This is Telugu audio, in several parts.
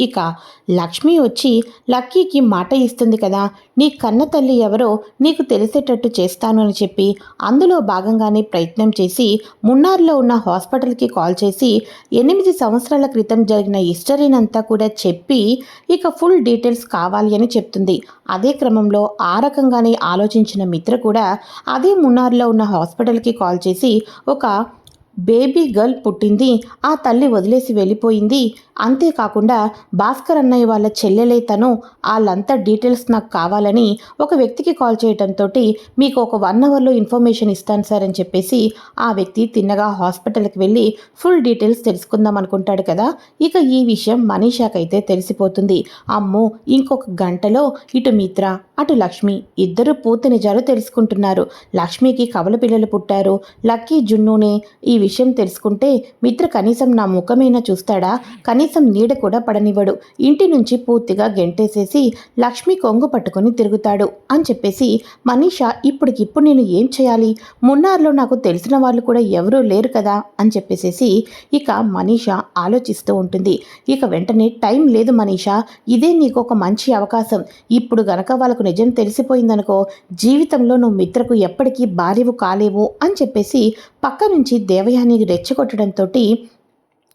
ఇక లక్ష్మి వచ్చి లక్కీకి మాట ఇస్తుంది కదా నీ కన్న తల్లి ఎవరో నీకు తెలిసేటట్టు చేస్తాను అని చెప్పి అందులో భాగంగానే ప్రయత్నం చేసి మున్నార్లో ఉన్న హాస్పిటల్కి కాల్ చేసి ఎనిమిది సంవత్సరాల క్రితం జరిగిన హిస్టరీనంతా కూడా చెప్పి ఇక ఫుల్ డీటెయిల్స్ కావాలి అని చెప్తుంది. అదే క్రమంలో ఆ రకంగానే ఆలోచించిన మిత్ర కూడా అదే మున్నార్లో ఉన్న హాస్పిటల్కి కాల్ చేసి ఒక బేబీ గర్ల్ పుట్టింది. ఆ తల్లి వదిలేసి వెళ్ళిపోయింది. అంతేకాకుండా భాస్కర్ అన్నయ్య వాళ్ళ చెల్లెలే తను. వాళ్ళంతా డీటెయిల్స్ నాకు కావాలని ఒక వ్యక్తికి కాల్ చేయడంతో మీకు ఒక వన్ అవర్లో ఇన్ఫర్మేషన్ ఇస్తాను సార్ అని చెప్పేసి ఆ వ్యక్తి తిన్నగా హాస్పిటల్కి వెళ్ళి ఫుల్ డీటెయిల్స్ తెలుసుకుందాం అనుకుంటాడు కదా. ఇక ఈ విషయం మనీషాకైతే తెలిసిపోతుంది. అమ్మో ఇంకొక గంటలో ఇటు మిత్ర అటు లక్ష్మి ఇద్దరు పూర్తి నిజాలు తెలుసుకుంటున్నారు. లక్ష్మికి కవల పిల్లలు పుట్టారు. లక్కీ జున్నునే ఈ విషయం తెలుసుకుంటే మిత్ర కనీసం నా ముఖమైనా చూస్తాడా? కనీసం నీడ కూడా పడనివ్వడు. ఇంటి నుంచి పూర్తిగా గెంటేసేసి లక్ష్మి కొంగు పట్టుకొని తిరుగుతాడు అని చెప్పేసి మనీషా ఇప్పటికిప్పుడు నేను ఏం చేయాలి? మున్నార్లో నాకు తెలిసిన వాళ్ళు కూడా ఎవరూ లేరు కదా? అని చెప్పేసేసి ఇక మనీషా ఆలోచిస్తూ ఉంటుంది. ఇక వెంటనే టైం లేదు మనీషా. ఇదే నీకు ఒక మంచి అవకాశం. ఇప్పుడు గనక వాళ్ళకు నిజం తెలిసిపోయిందనుకో జీవితంలో నువ్వు మిత్రకు ఎప్పటికీ భార్యవు కాలేవు అని చెప్పేసి పక్క నుంచి దేవయాని రెచ్చగొట్టడంతో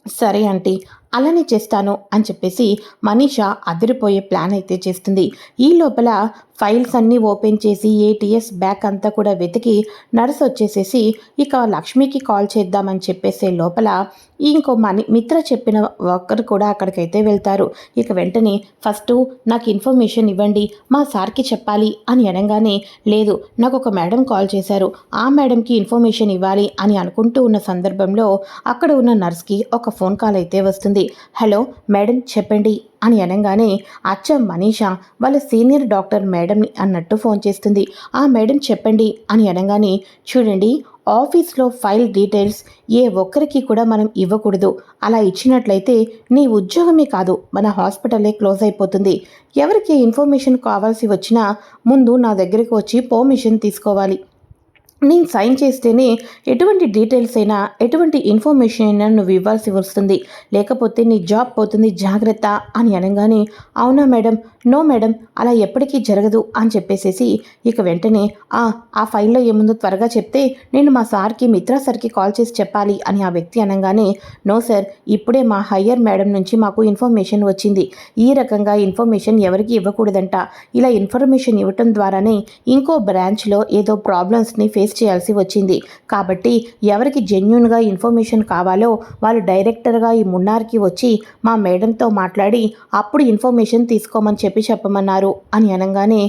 సరే ఆంటీ అలానే చేస్తాను అని చెప్పేసి మనీషా అదిరిపోయే ప్లాన్ అయితే చేస్తుంది. ఈ లోపల ఫైల్స్ అన్నీ ఓపెన్ చేసి ఏటీఎస్ బ్యాక్ అంతా కూడా వెతికి నర్స్ వచ్చేసేసి ఇక లక్ష్మికి కాల్ చేద్దామని చెప్పేసే లోపల ఇంకో మని మిత్ర చెప్పిన వర్కర్ కూడా అక్కడికైతే వెళ్తారు. ఇక వెంటనే ఫస్ట్ నాకు ఇన్ఫర్మేషన్ ఇవ్వండి మా సార్కి చెప్పాలి అని అనగానే లేదు నాకు ఒక మేడం కాల్ చేశారు. ఆ మేడంకి ఇన్ఫర్మేషన్ ఇవ్వాలి అని అనుకుంటూ ఉన్న సందర్భంలో అక్కడ ఉన్న నర్స్కి ఒక ఫోన్ కాల్ అయితే వస్తుంది. హలో మేడం చెప్పండి అని అనగానే అచ్చ మనీషా వాళ్ళ సీనియర్ డాక్టర్ మేడంని అన్నట్టు ఫోన్ చేస్తుంది. ఆ మేడం చెప్పండి అని అనగానే చూడండి ఆఫీస్లో ఫైల్ డీటెయిల్స్ ఏ ఒక్కరికి కూడా మనం ఇవ్వకూడదు. అలా ఇచ్చినట్లయితే నీ ఉద్యోగమే కాదు మన హాస్పిటలే క్లోజ్ అయిపోతుంది. ఎవరికి ఇన్ఫర్మేషన్ కావాల్సి వచ్చినా ముందు నా దగ్గరికి వచ్చి పర్మిషన్ తీసుకోవాలి. నేను సైన్ చేస్తేనే ఎటువంటి డీటెయిల్స్ అయినా ఎటువంటి ఇన్ఫర్మేషన్ అయినా నువ్వు ఇవ్వాల్సి వస్తుంది. లేకపోతే నీ జాబ్ పోతుంది జాగ్రత్త అని అనగానే అవునా మేడం? నో మేడం అలా ఎప్పటికీ జరగదు అని చెప్పేసేసి ఇక వెంటనే ఆ ఆ ఫైల్లో ఏముందో త్వరగా చెప్తే నేను మా సార్కి మిత్రా సార్కి కాల్ చేసి చెప్పాలి అని ఆ వ్యక్తి అనగానే నో సార్ ఇప్పుడే మా హయ్యర్ మేడం నుంచి మాకు ఇన్ఫర్మేషన్ వచ్చింది. ఈ రకంగా ఇన్ఫర్మేషన్ ఎవరికి ఇవ్వకూడదంట. ఇలా ఇన్ఫర్మేషన్ ఇవ్వటం ద్వారానే ఇంకో బ్రాంచ్లో ఏదో ప్రాబ్లమ్స్ని ఫేస్ చేయాల్సి వచ్చింది. కాబట్టి ఎవరికి జెన్యున్గా ఇన్ఫర్మేషన్ కావాలో వాళ్ళు డైరెక్టర్గా ఈ మున్నార్కి వచ్చి మా మేడంతో మాట్లాడి అప్పుడు ఇన్ఫర్మేషన్ తీసుకోమని చెప్పి చెప్పి చెప్పమన్నారు. అని అనగానే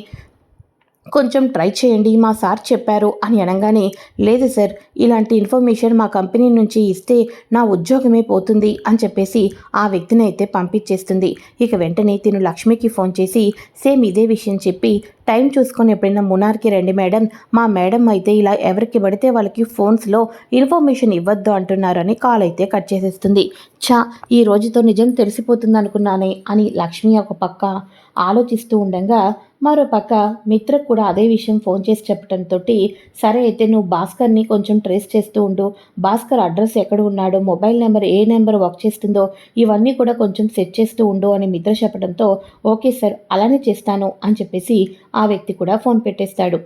కొంచెం ట్రై చేయండి మా సార్ చెప్పారు. అని అనగానే లేదు సార్ ఇలాంటి ఇన్ఫర్మేషన్ మా కంపెనీ నుంచి ఇస్తే నా ఉద్యోగమే పోతుంది. అని చెప్పేసి ఆ వ్యక్తిని అయితే పంపించేస్తుంది. ఇక వెంటనే తిను లక్ష్మికి ఫోన్ చేసి సేమ్ ఇదే విషయం చెప్పి టైం చూసుకొని ఎప్పుడైనా మునార్కి రండి మేడం. మా మేడం అయితే ఇలా ఎవరికి పడితే వాళ్ళకి ఫోన్స్లో ఇన్ఫర్మేషన్ ఇవ్వద్దు అంటున్నారని కాల్ అయితే కట్ చేసేస్తుంది. ఛా ఈ రోజుతో నిజం తెలిసిపోతుంది అనుకున్నానే అని లక్ష్మి ఒక పక్క ఆలోచిస్తూ ఉండగా మరో పక్క మిత్రకు కూడా అదే విషయం ఫోన్ చేసి చెప్పడంతో సరే అయితే నువ్వు భాస్కర్ని కొంచెం ట్రేస్ చేస్తూ ఉండు. భాస్కర్ అడ్రస్ ఎక్కడ ఉన్నాడో మొబైల్ నెంబర్ ఏ నెంబర్ వర్క్ చేస్తుందో ఇవన్నీ కూడా కొంచెం సెట్ చేస్తూ ఉండు అని మిత్ర చెప్పడంతో ఓకే సార్ అలానే చేస్తాను అని చెప్పేసి ఆ వ్యక్తి కూడా ఫోన్ పెట్టేస్తాడు.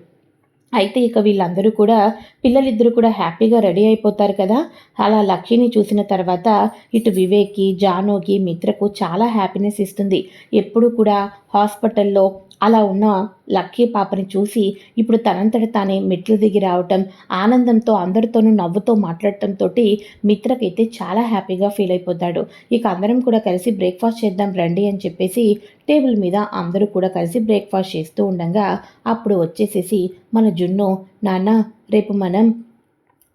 అయితే ఇక వీళ్ళందరూ కూడా పిల్లలిద్దరూ కూడా హ్యాపీగా రెడీ అయిపోతారు కదా. అలా లక్ష్మిని చూసిన తర్వాత ఇటు వివేక్కి జానోకి మిత్రకు చాలా హ్యాపీనెస్ ఇస్తుంది. ఎప్పుడు కూడా హాస్పిటల్లో అలా ఉన్న లక్కీ పాపని చూసి ఇప్పుడు తనంతట తానే మెట్లు దిగి రావటం ఆనందంతో అందరితోనూ నవ్వుతో మాట్లాడటంతో మిత్రకైతే చాలా హ్యాపీగా ఫీల్ అయిపోతాడు. ఇక అందరం కూడా కలిసి బ్రేక్ఫాస్ట్ చేద్దాం రండి అని చెప్పేసి టేబుల్ మీద అందరూ కూడా కలిసి బ్రేక్ఫాస్ట్ చేస్తూ ఉండగా అప్పుడు వచ్చేసేసి మన జున్ను నాన్న రేపు మనం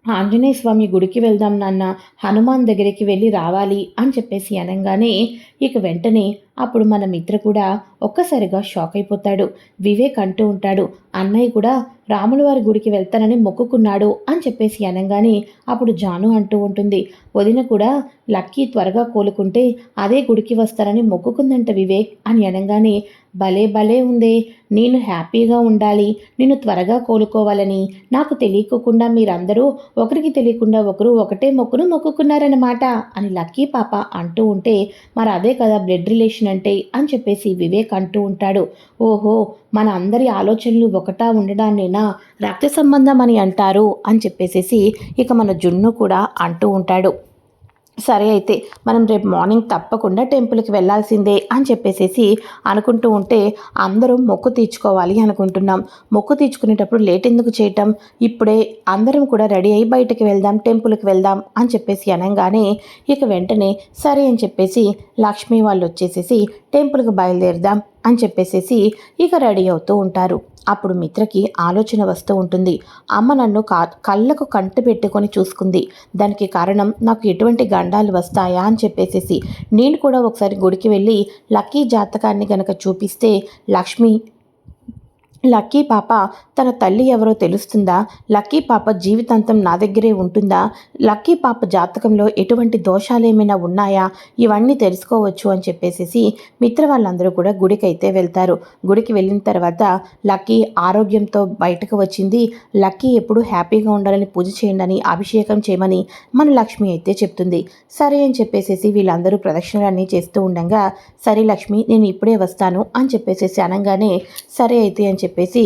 ఆంజనేయ స్వామి గుడికి వెళ్దాం నాన్న హనుమాన్ దగ్గరికి వెళ్ళి రావాలి అని చెప్పేసి అనగానే ఇక వెంటనే అప్పుడు మన మిత్ర కూడా ఒక్కసారిగా షాక్ అయిపోతాడు. వివేక్ అంటూ ఉంటాడు అన్నయ్య కూడా రాముల వారి గుడికి వెళ్తానని మొక్కుకున్నాడు అని చెప్పేసి అనగానే అప్పుడు జాను అంటూ ఉంటుంది. వదిన కూడా లక్కీ త్వరగా కోలుకుంటే అదే గుడికి వస్తారని మొక్కుకుందంట వివేక్ అని అనగానే భలే భలే ఉందే నేను హ్యాపీగా ఉండాలి నేను త్వరగా కోలుకోవాలని. నాకు తెలియకోకుండా మీరందరూ ఒకరికి తెలియకుండా ఒకరు ఒకటే మొక్కును మొక్కుకున్నారన్నమాట అని లక్కీ పాప అంటూ ఉంటే మరి అదే కదా బ్లడ్ రిలేషన్ అంటే అని చెప్పేసి వివేక్ అంటూ ఉంటాడు. ఓహో మన అందరి ఆలోచనలు ఒకటా ఉండడాన్నేనా? రక్త సంబంధం అని అంటారు అని చెప్పేసేసి ఇక మన జున్ను కూడా అంటూ ఉంటాడు. సరే అయితే మనం రేపు మార్నింగ్ తప్పకుండా టెంపుల్కి వెళ్ళాల్సిందే అని చెప్పేసేసి అనుకుంటూ ఉంటే అందరం మొక్కు తీర్చుకోవాలి అనుకుంటున్నాం. మొక్కు తీర్చుకునేటప్పుడు లేట్ ఎందుకు చేయటం? ఇప్పుడే అందరం కూడా రెడీ అయ్యి బయటకు వెళ్దాం టెంపుల్కి వెళ్దాం అని చెప్పేసి అనగానే ఇక వెంటనే సరే అని చెప్పేసి లక్ష్మి వాళ్ళు వచ్చేసేసి టెంపుల్కి బయలుదేరుదాం. అని చెప్పేసేసి ఇక రెడీ అవుతూ ఉంటారు. అప్పుడు మిత్రకి ఆలోచన వస్తూ ఉంటుంది. అమ్మ నన్ను కా కళ్ళకు కంటి పెట్టుకొని చూసుకుంది. దానికి కారణం నాకు ఎటువంటి గండాలు వస్తాయా అని చెప్పేసేసి నేను కూడా ఒకసారి గుడికి వెళ్ళి లక్కీ జాతకాన్ని గనక చూపిస్తే లక్ష్మి లక్కీ పాప తన తల్లి ఎవరో తెలుస్తుందా? లక్కీ పాప జీవితాంతం నా దగ్గరే ఉంటుందా? లక్కీ పాప జాతకంలో ఎటువంటి దోషాలేమైనా ఉన్నాయా? ఇవన్నీ తెలుసుకోవచ్చు అని చెప్పేసి మిత్ర వాళ్ళందరూ కూడా గుడికి అయితే వెళ్తారు. గుడికి వెళ్ళిన తర్వాత లక్కీ ఆరోగ్యంతో బయటకు వచ్చింది. లక్కీ ఎప్పుడు హ్యాపీగా ఉండాలని పూజ చేయండి అభిషేకం చేయమని మన లక్ష్మి అయితే చెప్తుంది. సరే అని చెప్పేసి వీళ్ళందరూ ప్రదక్షిణలన్నీ చేస్తూ ఉండగా సరే లక్ష్మి నేను ఇప్పుడే వస్తాను అని చెప్పేసి అనగానే సరే అయితే అని చెప్పేసి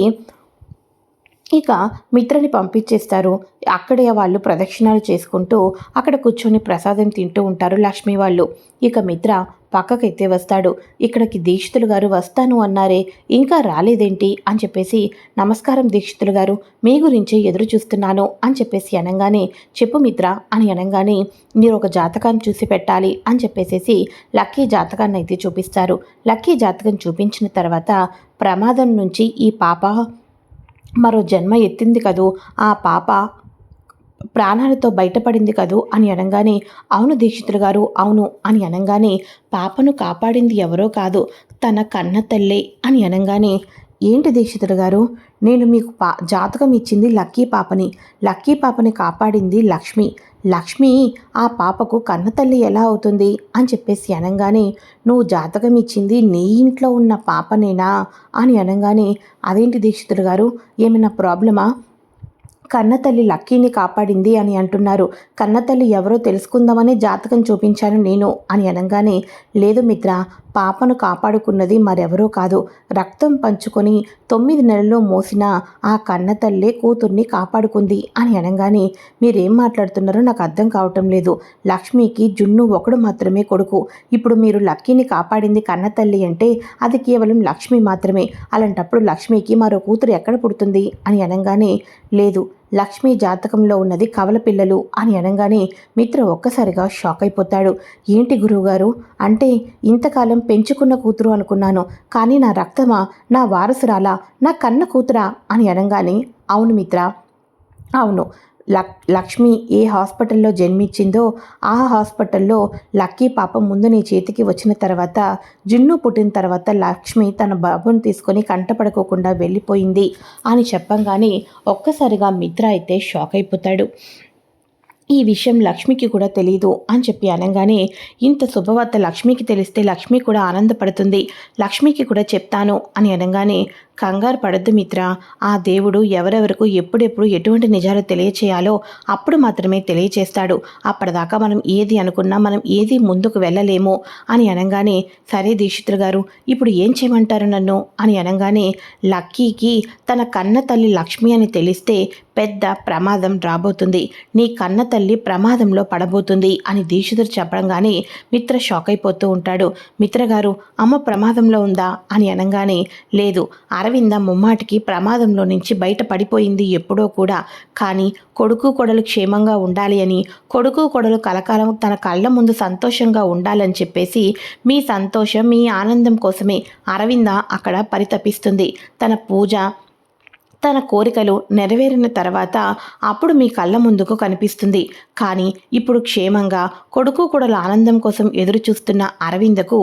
ఇక మిత్రని పంపించేస్తారు. అక్కడే వాళ్ళు ప్రదక్షిణాలు చేసుకుంటూ అక్కడ కూర్చొని ప్రసాదం తింటూ ఉంటారు లక్ష్మి వాళ్ళు. ఇక మిత్ర పక్కకైతే వస్తాడు. ఇక్కడికి దీక్షితులు గారు వస్తాను అన్నారే ఇంకా రాలేదేంటి? అని చెప్పేసి నమస్కారం దీక్షితులు గారు మీ గురించి ఎదురు చూస్తున్నాను అని చెప్పేసి అనగానే చెప్పు మిత్ర అని అనగానే మీరు ఒక జాతకాన్ని చూసి పెట్టాలి అని చెప్పేసేసి లక్కీ జాతకాన్ని అయితే చూపిస్తారు. లక్కీ జాతకం చూపించిన తర్వాత ప్రమాదం నుంచి ఈ పాప మరో జన్మ ఎత్తింది కదూ? ఆ పాప ప్రాణాలతో బయటపడింది కదూ? అని అనగానే అవును దీక్షితులు గారు అవును అని అనగానే పాపను కాపాడింది ఎవరో కాదు తన కన్న తల్లే అని అనగానే ఏంటి దీక్షితుడు గారు? నేను మీకు పా జాతకం ఇచ్చింది లక్కీ పాపని. లక్కీ పాపని కాపాడింది లక్ష్మి. లక్ష్మి ఆ పాపకు కన్నతల్లి ఎలా అవుతుంది? అని చెప్పేసి అనగానే నువ్వు జాతకం ఇచ్చింది నీ ఇంట్లో ఉన్న పాపనేనా? అని అనగానే అదేంటి దీక్షితుడు గారు? ఏమైనా ప్రాబ్లమా? కన్నతల్లి లక్కీని కాపాడింది అని అంటున్నారు. కన్నతల్లి ఎవరో తెలుసుకుందామని జాతకం చూపించాను నేను అని అనగానే లేదు మిత్ర పాపను కాపాడుకున్నది మరెవరో కాదు. రక్తం పంచుకొని తొమ్మిది నెలల్లో మోసిన ఆ కన్నతల్లే కూతుర్ని కాపాడుకుంది అని అనగానే మీరేం మాట్లాడుతున్నారో నాకు అర్థం కావటం లేదు. లక్ష్మికి జున్ను ఒకడు మాత్రమే కొడుకు. ఇప్పుడు మీరు లక్కీని కాపాడింది కన్నతల్లి అంటే అది కేవలం లక్ష్మి మాత్రమే. అలాంటప్పుడు లక్ష్మికి మరో కూతురు ఎక్కడ పుడుతుంది? అని అనగానే లేదు లక్ష్మీ జాతకంలో ఉన్నది కవల పిల్లలు అని అనగానే మిత్ర ఒక్కసారిగా షాక్ అయిపోతాడు. ఏంటి గురువుగారు? అంటే ఇంతకాలం పెంచుకున్న కూతురు అనుకున్నాను. కానీ నా రక్తమా? నా వారసురాలా? నా కన్న కూతురా? అని అనగానే అవును మిత్ర. అవును లక్ష్మి ఏ హాస్పిటల్లో జన్మించిందో ఆ హాస్పిటల్లో లక్కీ పాప ముందు నీ చేతికి వచ్చిన తర్వాత జున్ను పుట్టిన తర్వాత లక్ష్మి తన బాబుని తీసుకొని కంటపడుకోకుండా వెళ్ళిపోయింది అని చెప్పంగానే ఒక్కసారిగా మిత్ర అయితే షాక్ అయిపోతాడు. ఈ విషయం లక్ష్మికి కూడా తెలియదు అని చెప్పి అనగానే ఇంత శుభవార్త లక్ష్మికి తెలిస్తే లక్ష్మి కూడా ఆనందపడుతుంది. లక్ష్మికి కూడా చెప్తాను అని అనగానే కంగారు పడద్దు మిత్ర. ఆ దేవుడు ఎవరెవరకు ఎప్పుడెప్పుడు ఎటువంటి నిజాలు తెలియచేయాలో అప్పుడు మాత్రమే తెలియచేస్తాడు. అప్పటిదాకా మనం ఏది అనుకున్నా మనం ఏది ముందుకు వెళ్ళలేము అని అనగానే సరే దీక్షితులు గారు ఇప్పుడు ఏం చేయమంటారు నన్ను? అని అనగానే లక్కీకి తన కన్న తల్లి లక్ష్మి అని తెలిస్తే పెద్ద ప్రమాదం రాబోతుంది. నీ కన్న తల్లి ప్రమాదంలో పడబోతుంది అని దీక్షితుడు చెప్పడంగానే మిత్ర షాక్ అయిపోతూ ఉంటాడు. మిత్ర గారు అమ్మ ప్రమాదంలో ఉందా? అని అనగానే లేదు. అరవింద ముమ్మాటికి ప్రమాదంలో నుంచి బయట పడిపోయింది ఎప్పుడో కూడా. కానీ కొడుకు కొడలు క్షేమంగా ఉండాలి అని కొడుకు కొడలు కలకాలం తన కళ్ళ ముందు సంతోషంగా ఉండాలని చెప్పేసి మీ సంతోషం మీ ఆనందం కోసమే అరవింద అక్కడ పరితపిస్తుంది. తన పూజ తన కోరికలు నెరవేరిన తర్వాత అప్పుడు మీ కళ్ళ ముందుకు కనిపిస్తుంది. కానీ ఇప్పుడు క్షేమంగా కొడుకు కొడల ఆనందం కోసం ఎదురు చూస్తున్న అరవిందకు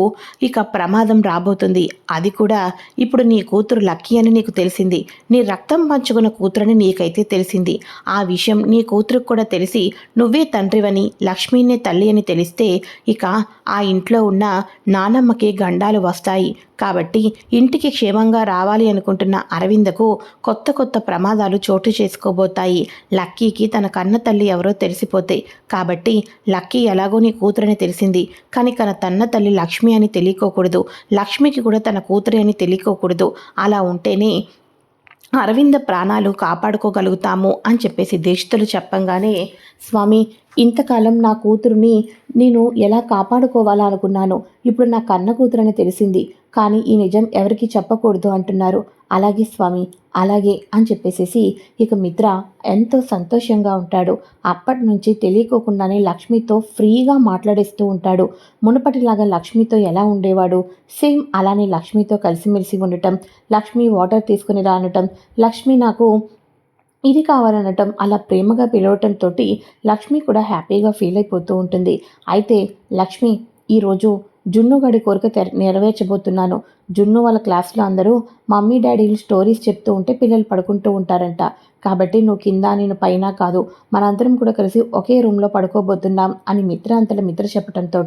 ఇక ప్రమాదం రాబోతుంది. అది కూడా ఇప్పుడు నీ కూతురు లక్కీ అని నీకు తెలిసింది. నీ రక్తం పంచుకున్న కూతురని నీకైతే తెలిసింది. ఆ విషయం నీ కూతురుకు కూడా తెలిసి నువ్వే తండ్రివని లక్ష్మీనే తల్లి అని తెలిస్తే ఇక ఆ ఇంట్లో ఉన్న నానమ్మకి గండాలు వస్తాయి. కాబట్టి ఇంటికి క్షేమంగా రావాలి అనుకుంటున్న అరవిందకు కొత్త కొత్త ప్రమాదాలు చోటు చేసుకోబోతాయి. లక్కీకి తన కన్న తల్లి ఎవరో తెలిసిపోతాయి కాబట్టి లక్కీ ఎలాగో నీ కూతురని తెలిసింది. కానీ తన తన్న తల్లి లక్ష్మి అని తెలియకోకూడదు. లక్ష్మికి కూడా తన కూతురి అని తెలియకోకూడదు. అలా ఉంటేనే అరవింద ప్రాణాలు కాపాడుకోగలుగుతాము అని చెప్పేసి దేశతులు చెప్పంగానే స్వామి ఇంతకాలం నా కూతురుని నేను ఎలా కాపాడుకోవాలనుకున్నాను? ఇప్పుడు నా కన్న కూతురని తెలిసింది. కానీ ఈ నిజం ఎవరికి చెప్పకూడదు అంటున్నారు. అలాగే స్వామి అలాగే అని చెప్పేసేసి ఇక మిత్ర ఎంతో సంతోషంగా ఉంటాడు. అప్పటి నుంచి తెలియకోకుండానే లక్ష్మితో ఫ్రీగా మాట్లాడేస్తూ ఉంటాడు. మునుపటిలాగా లక్ష్మితో ఎలా ఉండేవాడు? సేమ్ అలానే లక్ష్మితో కలిసిమెలిసి ఉండటం లక్ష్మి వాటర్ తీసుకుని రానటం లక్ష్మి నాకు ఇది కావాలనటం అలా ప్రేమగా పిలవటంతో లక్ష్మి కూడా హ్యాపీగా ఫీల్ అయిపోతూ ఉంటుంది. అయితే లక్ష్మి ఈరోజు జున్నుగడి కోరిక తెర నెరవేర్చబోతున్నాను. జున్ను వాళ్ళ క్లాస్లో అందరూ మమ్మీ డాడీలు స్టోరీస్ చెప్తూ ఉంటే పిల్లలు పడుకుంటూ ఉంటారంట. కాబట్టి నువ్వు కింద నేను పైన కాదు. మనందరం కూడా కలిసి ఒకే రూమ్లో పడుకోబోతున్నాం అని మిత్ర అంతల మిత్ర చెప్పడంతో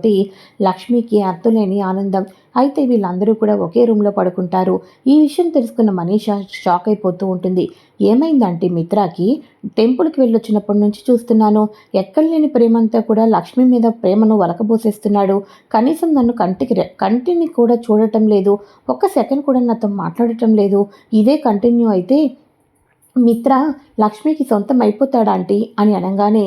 లక్ష్మికి అత్తులేని ఆనందం. అయితే వీళ్ళందరూ కూడా ఒకే రూమ్లో పడుకుంటారు. ఈ విషయం తెలుసుకున్న మనీషా షాక్ అయిపోతూ ఉంటుంది. ఏమైందంటే మిత్రాకి టెంపుల్కి వెళ్ళొచ్చినప్పటి నుంచి చూస్తున్నాను. ఎక్కడ లేని ప్రేమంతా కూడా లక్ష్మి మీద ప్రేమను వలకబోసేస్తున్నాడు. కనీసం నన్ను కంటికి కంటిని కూడా చూడటం లేదు. ఒక్క సెకండ్ కూడా నాతో మాట్లాడటం లేదు. ఇదే కంటిన్యూ అయితే మిత్ర లక్ష్మికి సొంతం అయిపోతాడా ఆంటీ? అని అనగానే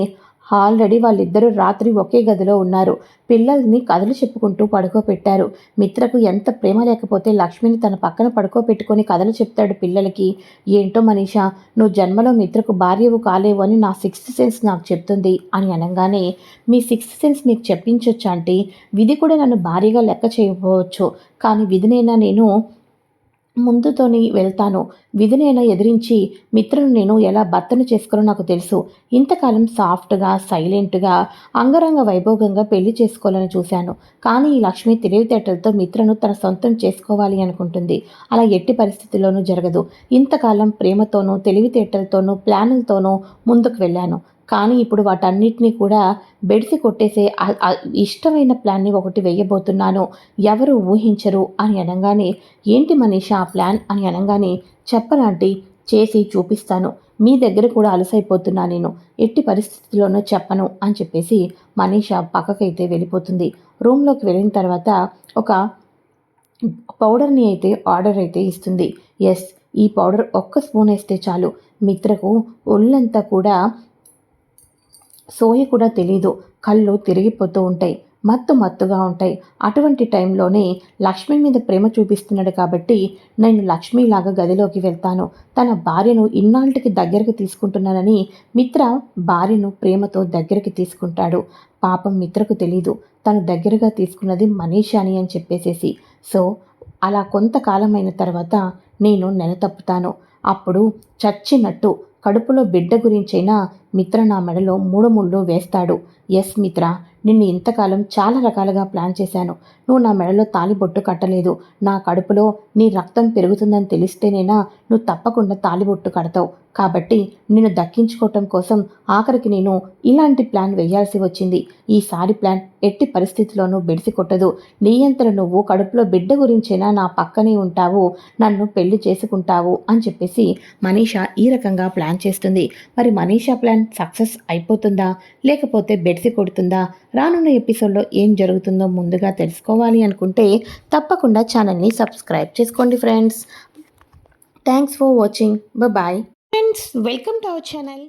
ఆల్రెడీ వాళ్ళిద్దరూ రాత్రి ఒకే గదిలో ఉన్నారు. పిల్లల్ని కథలు చెప్పుకుంటూ పడుకోబెట్టారు. మిత్రకు ఎంత ప్రేమ లేకపోతే లక్ష్మిని తన పక్కన పడుకోబెట్టుకొని కథలు చెప్తాడు పిల్లలకి. ఏంటో మనీషా నువ్వు జన్మలో మిత్రకు భార్యవు కాలేవు అని నా సిక్స్త్ సెన్స్ నాకు చెప్తుంది అని అనగానే మీ సిక్స్త్ సెన్స్ మీకు చెప్పించొచ్చు అంటే విధి కూడా నన్ను భారీగా లెక్క చేయకపోవచ్చు కానీ విధినైనా నేను ముందుతోని వెళ్తాను. విధినైనా ఎదిరించి మిత్రును నేను ఎలా భర్తను చేసుకోనో నాకు తెలుసు. ఇంతకాలం సాఫ్ట్గా సైలెంట్గా అంగరంగ వైభోగంగా పెళ్ళి చేసుకోవాలని చూశాను. కానీ ఈ లక్ష్మి తెలివితేటలతో మిత్రను తన సొంతం చేసుకోవాలి అనుకుంటుంది. అలా ఎట్టి పరిస్థితుల్లోనూ జరగదు. ఇంతకాలం ప్రేమతోనూ తెలివితేటలతోనూ ప్లానులతోనూ ముందుకు వెళ్ళాను. కానీ ఇప్పుడు వాటన్నిటినీ కూడా బెడిసి కొట్టేసే ఇష్టమైన ప్లాన్ని ఒకటి వేయబోతున్నాను. ఎవరు ఊహించరు అని అనగానే ఏంటి మనీషా ఆ ప్లాన్ అని అనగానే చెప్పలాంటి చేసి చూపిస్తాను. మీ దగ్గర కూడా అలసైపోతున్నా నేను. ఎట్టి పరిస్థితుల్లోనూ చెప్పను అని చెప్పేసి మనీషా పక్కకైతే వెళ్ళిపోతుంది. రూమ్లోకి వెళ్ళిన తర్వాత ఒక పౌడర్ని అయితే ఆర్డర్ అయితే ఇస్తుంది. ఎస్ ఈ పౌడర్ ఒక్క స్పూన్ వేస్తే చాలు. మిత్రకు ఒళ్ళంతా కూడా సోయ కూడా తెలీదు. కళ్ళు తిరిగిపోతూ ఉంటాయి. మత్తు మత్తుగా ఉంటాయి. అటువంటి టైంలోనే లక్ష్మి మీద ప్రేమ చూపిస్తున్నాడు కాబట్టి నేను లక్ష్మిలాగా గదిలోకి వెళ్తాను. తన భార్యను ఇన్నాళ్ళకి దగ్గరకు తీసుకుంటున్నానని మిత్ర భార్యను ప్రేమతో దగ్గరికి తీసుకుంటాడు. పాపం మిత్రకు తెలీదు. తను దగ్గరగా తీసుకున్నది మనీషాని అని చెప్పేసేసి. సో అలా కొంతకాలమైన తర్వాత నేను నెల తప్పుతాను అప్పుడు చచ్చినట్టు కడుపులో బిడ్డ గురించైనా మిత్ర నా మెడలో మూడు ముళ్ళు వేస్తాడు. ఎస్ మిత్ర నిన్ను ఇంతకాలం చాలా రకాలుగా ప్లాన్ చేశాను. నువ్వు నా మెడలో తాలిబొట్టు కట్టలేదు. నా కడుపులో నీ రక్తం పెరుగుతుందని తెలిస్తేనేనా నువ్వు తప్పకుండా తాలిబొట్టు కడతావు. కాబట్టి నిన్ను దక్కించుకోవటం కోసం ఆఖరికి నేను ఇలాంటి ప్లాన్ వేయాల్సి వచ్చింది. ఈసారి ప్లాన్ ఎట్టి పరిస్థితిలోనూ బెడిసి కొట్టదు నీ నువ్వు కడుపులో బిడ్డ గురించైనా నా పక్కనే ఉంటావు. నన్ను పెళ్ళి చేసుకుంటావు అని చెప్పేసి మనీషా ఈ రకంగా ప్లాన్ చేస్తుంది. మరి మనీషా ప్లాన్ సక్సెస్ అయిపోతుందా? లేకపోతే బెడిసి కొడుతుందా రానున్న ఎపిసోడ్లో ఏం జరుగుతుందో ముందుగా తెలుసుకోవాలి అనుకుంటే తప్పకుండా ఛానల్ని సబ్స్క్రైబ్ చేసుకోండి friends. Thanks for watching. Bye friends welcome to our channel